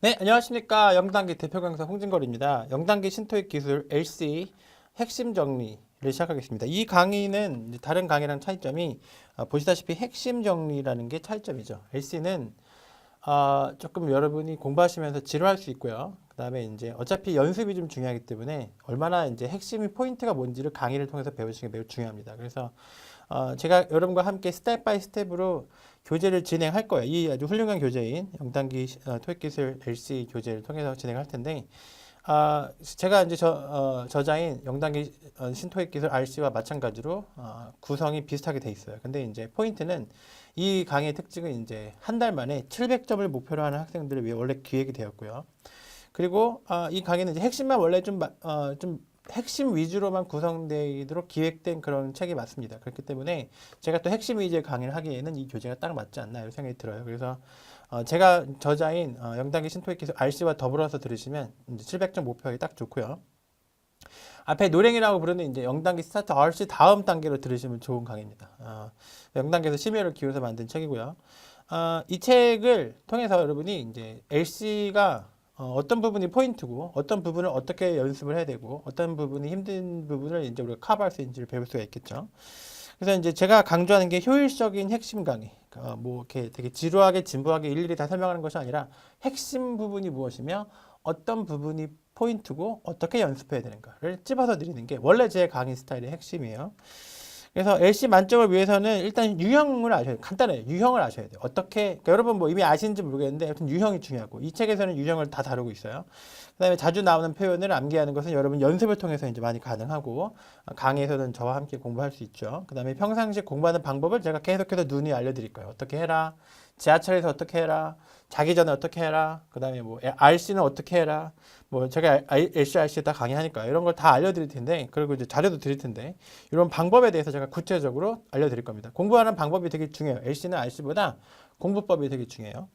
네, 안녕하십니까. 영단기 대표 강사 홍진걸입니다. 영단기 신토익 기술 LC 핵심 정리를 시작하겠습니다. 이 강의는 다른 강의랑 차이점이 어, 보시다시피 핵심 정리라는 게 차이점이죠. LC는 어, 조금 여러분이 공부하시면서 지루할 수 있고요. 그다음에 이제 어차피 연습이 좀 중요하기 때문에 얼마나 이제 핵심이 포인트가 뭔지를 강의를 통해서 배우시는 게 매우 중요합니다. 그래서 어, 제가 여러분과 함께 스텝 바이 스텝으로 교재를 진행할 거예요. 이 아주 훌륭한 교재인 영단기 어, 토익기술 LC 교재를 통해서 진행할 텐데, 아, 제가 이제 저, 어, 저자인 영단기 어, 신토익 기술 RC와 마찬가지로 어, 구성이 비슷하게 돼 있어요. 근데 이제 포인트는 이 강의의 특징은 이제 한 달 만에 700점을 목표로 하는 학생들을 위해 원래 기획이 되었고요. 그리고 아, 이 강의는 이제 핵심만 원래 좀, 마- 어, 좀 핵심 위주로만 구성되도록 기획된 그런 책이 맞습니다. 그렇기 때문에 제가 또 핵심 위주의 강의를 하기에는 이 교재가 딱 맞지 않나 이런 생각이 들어요. 그래서 어, 제가 저자인 어, 영단기 신토익 기술 RC와 더불어서 들으시면 이제 700점 목표하기 딱 좋고요. 앞에 노랭이라고 부르는 이제 영단기 스타트 RC 다음 단계로 들으시면 좋은 강의입니다. 어, 영단계에서 심혈을 기울여서 만든 책이고요. 어, 이 책을 통해서 여러분이 이제 LC가 어, 어떤 부분이 포인트고 어떤 부분을 어떻게 연습을 해야 되고 어떤 부분이 힘든 부분을 이제 우리가 커버할 수 있는지를 배울 수가 있겠죠. 그래서 이제 제가 강조하는 게 효율적인 핵심 강의. 어, 뭐 이렇게 되게 지루하게 진부하게 일일이 다 설명하는 것이 아니라 핵심 부분이 무엇이며 어떤 부분이 포인트고 어떻게 연습해야 되는가를 찝어서 드리는 게 원래 제 강의 스타일의 핵심이에요. 그래서 LC 만점을 위해서는 일단 유형을 아셔야 돼요. 간단해요. 유형을 아셔야 돼요. 어떻게, 그러니까 여러분 뭐 이미 아시는지 모르겠는데, 아무튼 유형이 중요하고, 이 책에서는 유형을 다 다루고 있어요. 그 다음에 자주 나오는 표현을 암기하는 것은 여러분 연습을 통해서 이제 많이 가능하고, 어, 강의에서는 저와 함께 공부할 수 있죠. 그 다음에 평상시에 공부하는 방법을 제가 계속해서 눈이 알려드릴 거예요. 어떻게 해라. 지하철에서 어떻게 해라. 자기 전에 어떻게 해라. 그 다음에 뭐, RC는 어떻게 해라. 뭐, 제가 LCRC 다 강의하니까 이런 걸 다 알려드릴 텐데, 그리고 이제 자료도 드릴 텐데, 이런 방법에 대해서 제가 구체적으로 알려드릴 겁니다. 공부하는 방법이 되게 중요해요. LC는 RC보다 공부법이 되게 중요해요.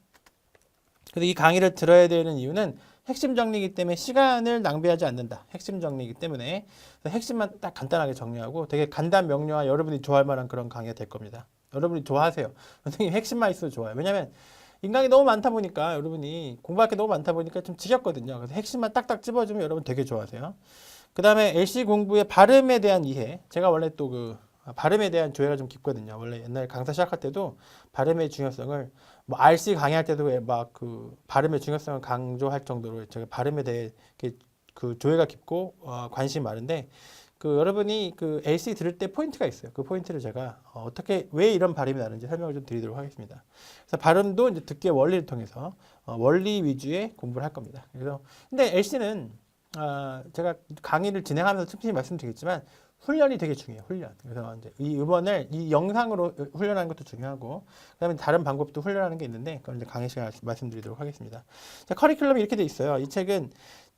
그래서 이 강의를 들어야 되는 이유는 핵심 정리이기 때문에 시간을 낭비하지 않는다. 핵심 정리이기 때문에 핵심만 딱 간단하게 정리하고 되게 간단 명료한 여러분이 좋아할 만한 그런 강의가 될 겁니다. 여러분이 좋아하세요. 선생님 핵심만 있어도 좋아요. 왜냐면 인강이 너무 많다 보니까 여러분이 공부할 게 너무 많다 보니까 좀 지겹거든요. 그래서 핵심만 딱딱 집어주면 여러분 되게 좋아하세요. 그 다음에 LC 공부의 발음에 대한 이해. 제가 원래 또 그 발음에 대한 조예가 좀 깊거든요. 원래 옛날 강사 시작할 때도 발음의 중요성을 뭐 RC 강의할 때도 막 그 발음의 중요성을 강조할 정도로 제가 발음에 대해 그 조예가 깊고 어, 관심이 많은데 그 여러분이 그 LC 들을 때 포인트가 있어요. 그 포인트를 제가 어, 어떻게 왜 이런 발음이 나는지 설명을 좀 드리도록 하겠습니다. 그래서 발음도 이제 듣기의 원리를 통해서 어, 원리 위주의 공부를 할 겁니다. 그래서 근데 LC는 아, 제가 강의를 진행하면서 충분히 말씀드리겠지만 훈련이 되게 중요해요. 훈련. 그래서 이제 이 음원을 이 영상으로 훈련하는 것도 중요하고 그다음에 다른 방법도 훈련하는 게 있는데 그건 이제 강의 시간에 말씀드리도록 하겠습니다. 자, 커리큘럼이 이렇게 돼 있어요. 이 책은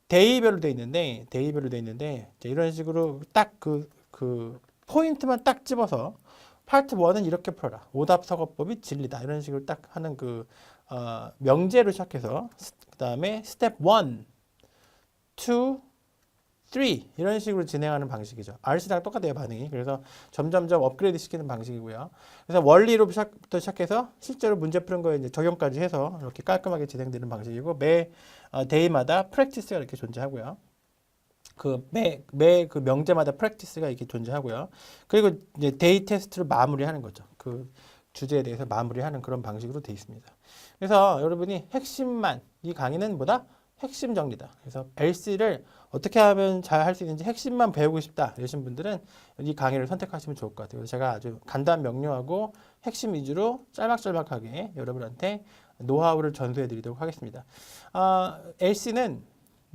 데이별로 돼 있는데 데이별로 돼 있는데 이런 식으로 딱그그 포인트만 딱 집어서 파트 1은 이렇게 풀어라. 오답 서거법이 진리다. 이런 식으로 딱 하는 그 어, 명제로 시작해서 그 다음에 스텝 1, 2, 3 이런 식으로 진행하는 방식이죠. RC랑 똑같아요 반응이. 그래서 점점점 업그레이드 시키는 방식이고요. 그래서 원리로 시작부터 시작해서 실제로 문제 푸는 거에 이제 적용까지 해서 이렇게 깔끔하게 진행되는 방식이고 매 어, 데이마다 프랙티스가 이렇게 존재하고요. 그 매 매 그 명제마다 프랙티스가 이렇게 존재하고요. 그리고 이제 데이 테스트를 마무리하는 거죠. 그 주제에 대해서 마무리하는 그런 방식으로 돼 있습니다. 그래서 여러분이 핵심만 이 강의는 뭐다? 핵심 정리다. 그래서 LC를 어떻게 하면 잘 할 수 있는지 핵심만 배우고 싶다 이러신 분들은 이 강의를 선택하시면 좋을 것 같아요. 그래서 제가 아주 간단 명료하고 핵심 위주로 짤막짤막하게 여러분한테 노하우를 전수해 드리도록 하겠습니다. 아, LC는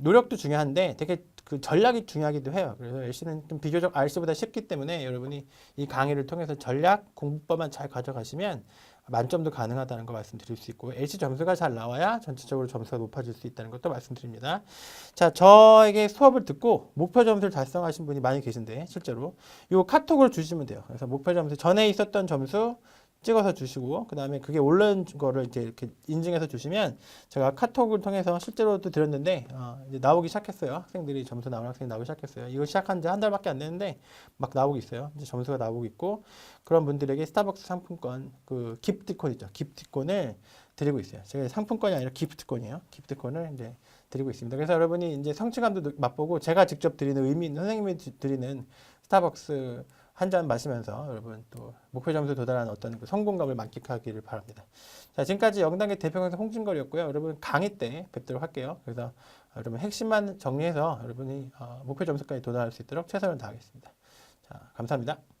노력도 중요한데 되게 그 전략이 중요하기도 해요. 그래서 LC는 좀 비교적 RC보다 쉽기 때문에 여러분이 이 강의를 통해서 전략 공부법만 잘 가져가시면 만점도 가능하다는 거 말씀드릴 수 있고 LC 점수가 잘 나와야 전체적으로 점수가 높아질 수 있다는 것도 말씀드립니다. 자, 저에게 수업을 듣고 목표 점수를 달성하신 분이 많이 계신데 실제로 요 카톡을 주시면 돼요. 그래서 목표 점수 전에 있었던 점수 찍어서 주시고 그 다음에 그게 오른 거를 이제 이렇게 인증해서 주시면 제가 카톡을 통해서 실제로도 드렸는데 어, 이제 나오기 시작했어요. 학생들이 점수 나오는 학생이 나오기 시작했어요. 이거 시작한 지 한 달밖에 안 됐는데 막 나오고 있어요. 이제 점수가 나오고 있고 그런 분들에게 스타벅스 상품권 그 기프티콘 있죠. 기프티콘을 드리고 있어요. 제가 상품권이 아니라 기프트권이에요. 기프트권을 이제 드리고 있습니다. 그래서 여러분이 이제 성취감도 느- 맛보고 제가 직접 드리는 의미 있는 선생님이 드- 드리는 스타벅스 한 잔 마시면서 여러분 또 목표 점수 도달하는 어떤 그 성공감을 만끽하기를 바랍니다. 자, 지금까지 영단계 대표 강사 홍진걸이었고요. 여러분 강의 때 뵙도록 할게요. 그래서 여러분 핵심만 정리해서 여러분이 어, 목표 점수까지 도달할 수 있도록 최선을 다하겠습니다. 자, 감사합니다.